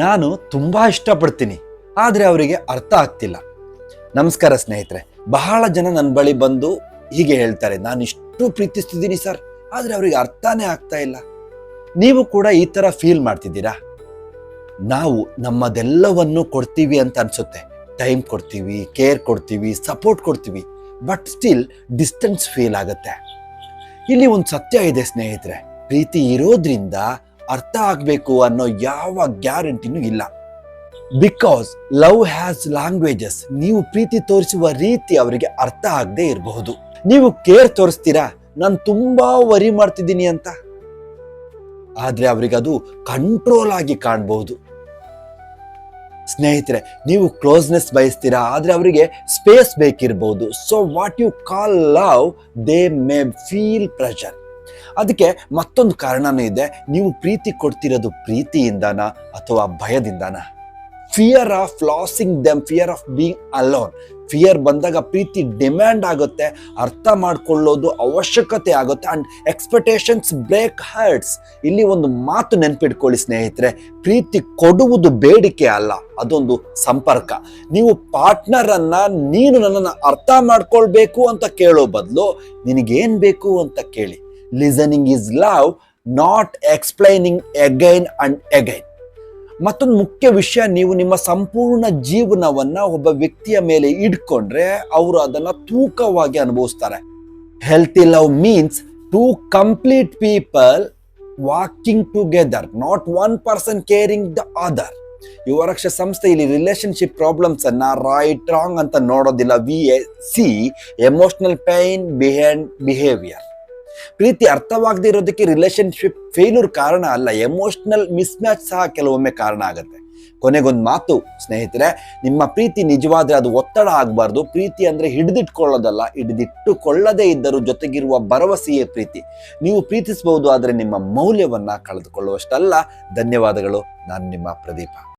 ನಾನು ತುಂಬ ಇಷ್ಟಪಡ್ತೀನಿ, ಆದರೆ ಅವರಿಗೆ ಅರ್ಥ ಆಗ್ತಿಲ್ಲ. ನಮಸ್ಕಾರ ಸ್ನೇಹಿತರೆ, ಬಹಳ ಜನ ನನ್ನ ಬಳಿ ಬಂದು ಹೀಗೆ ಹೇಳ್ತಾರೆ, ನಾನು ಇಷ್ಟು ಪ್ರೀತಿಸ್ತಿದ್ದೀನಿ ಸರ್, ಆದರೆ ಅವರಿಗೆ ಅರ್ಥನೇ ಆಗ್ತಾ ಇಲ್ಲ. ನೀವು ಕೂಡ ಈ ಥರ ಫೀಲ್ ಮಾಡ್ತಿದ್ದೀರಾ? ನಾವು ನಮ್ಮದೆಲ್ಲವನ್ನು ಕೊಡ್ತೀವಿ ಅಂತ ಅನಿಸುತ್ತೆ. ಟೈಮ್ ಕೊಡ್ತೀವಿ, ಕೇರ್ ಕೊಡ್ತೀವಿ, ಸಪೋರ್ಟ್ ಕೊಡ್ತೀವಿ, ಬಟ್ ಸ್ಟಿಲ್ ಡಿಸ್ಟೆನ್ಸ್ ಫೀಲ್ ಆಗುತ್ತೆ. ಇಲ್ಲಿ ಒಂದು ಸತ್ಯ ಇದೆ ಸ್ನೇಹಿತರೆ, ಪ್ರೀತಿ ಇರೋದ್ರಿಂದ ಅರ್ಥ ಆಗಬೇಕು ಅನ್ನೋ ಯಾವ ಗ್ಯಾರಂಟಿನೂ ಇಲ್ಲ. ಬಿಕಾಸ್ ಲವ್ ಹ್ಯಾಸ್ ಲ್ಯಾಂಗ್ವೇಜಸ್ ನೀವು ಪ್ರೀತಿ ತೋರಿಸುವ ರೀತಿ ಅವರಿಗೆ ಅರ್ಥ ಆಗದೆ ಇರಬಹುದು. ನೀವು ಕೇರ್ ತೋರಿಸ್ತೀರಾ? ನಾನು ತುಂಬಾ ವರಿ ಮಾಡ್ತಿದ್ದೀನಿ ಅಂತ. ಆದ್ರೆ ಅವರಿಗೆ ಅದು ಕಂಟ್ರೋಲ್ ಆಗಿ ಕಾಣಬಹುದು. ಸ್ನೇಹಿತರೆ, ನೀವು ಕ್ಲೋಸ್ನೆಸ್ ಬಯಸ್ತೀರಾ? ಆದ್ರೆ ಅವರಿಗೆ space ಬೇಕಿರಬಹುದು so what you call love they may feel pressure ಅದಕ್ಕೆ ಮತ್ತೊಂದು ಕಾರಣನೂ ಇದೆ. ನೀವು ಪ್ರೀತಿ ಕೊಡ್ತಿರೋದು ಪ್ರೀತಿಯಿಂದನ ಅಥವಾ ಭಯದಿಂದನ? Fear of losing them fear of being alone fear ಬಂದಾಗ ಪ್ರೀತಿ ಡಿಮ್ಯಾಂಡ್ ಆಗುತ್ತೆ, ಅರ್ಥ ಮಾಡ್ಕೊಳ್ಳೋದು ಅವಶ್ಯಕತೆ ಆಗುತ್ತೆ ಆ್ಯಂಡ್ ಎಕ್ಸ್ಪೆಕ್ಟೇಷನ್ಸ್ ಬ್ರೇಕ್ ಹರ್ಟ್ಸ್ ಇಲ್ಲಿ ಒಂದು ಮಾತು ನೆನ್ಪಿಟ್ಕೊಳ್ಳಿ ಸ್ನೇಹಿತರೆ, ಪ್ರೀತಿ ಕೊಡುವುದು ಬೇಡಿಕೆ ಅಲ್ಲ, ಅದೊಂದು ಸಂಪರ್ಕ. ನೀವು ಪಾರ್ಟ್ನರನ್ನು ನೀನು ನನ್ನನ್ನು ಅರ್ಥ ಮಾಡ್ಕೊಳ್ಬೇಕು ಅಂತ ಕೇಳೋ ಬದಲು ನಿನಗೇನು ಬೇಕು ಅಂತ ಕೇಳಿ. Listening is love not explaining again and again ಮತ್ತೊಂದು ಮುಖ್ಯ ವಿಷಯ, ನೀವು ನಿಮ್ಮ ಸಂಪೂರ್ಣ ಜೀವನವನ್ನು ಒಬ್ಬ ವ್ಯಕ್ತಿಯ ಮೇಲೆ ಇಟ್ಕೊಂಡ್ರೆ ಅವರು ಅದನ್ನು ತೂಕವಾಗಿ ಅನುಭವಿಸ್ತಾರೆ. Healthy love means two complete people walking together not one person caring the other Yuvaraksha ಸಂಸ್ಥೆ ಇಲ್ಲಿ ರಿಲೇಶನ್ಶಿಪ್ ಪ್ರಾಬ್ಲಮ್ಸ್ ಅನ್ನ ರೈಟ್ ರಾಂಗ್ ಅಂತ ನೋಡೋದಿಲ್ಲ. We see emotional pain behind behaviour ಪ್ರೀತಿ ಅರ್ಥವಾಗದೇ ಇರೋದಕ್ಕೆ ರಿಲೇಶನ್ಶಿಪ್ ಫೇಲ್ಯೂರ್ ಕಾರಣ ಅಲ್ಲ ಎಮೋಷನಲ್ ಮಿಸ್ಮ್ಯಾಚ್ ಸಹ ಕೆಲವೊಮ್ಮೆ ಕಾರಣ ಆಗುತ್ತೆ. ಕೊನೆಗೊಂದು ಮಾತು, ಸ್ನೇಹಿತರೆ, ನಿಮ್ಮ ಪ್ರೀತಿ ನಿಜವಾದ್ರೆ ಅದು ಒತ್ತಡ ಆಗಬಾರ್ದು. ಪ್ರೀತಿ ಅಂದ್ರೆ ಹಿಡಿದಿಟ್ಕೊಳ್ಳೋದಲ್ಲ, ಹಿಡಿದಿಟ್ಟುಕೊಳ್ಳದೇ ಇದ್ದರೂ ಜೊತೆಗಿರುವ ಭರವಸೆಯೇ ಪ್ರೀತಿ. ನೀವು ಪ್ರೀತಿಸಬಹುದು ಆದರೆ ನಿಮ್ಮ ಮೌಲ್ಯವನ್ನ ಕಳೆದುಕೊಳ್ಳುವಷ್ಟಲ್ಲ. ಧನ್ಯವಾದಗಳು. ನಾನು ನಿಮ್ಮ ಪ್ರದೀಪ.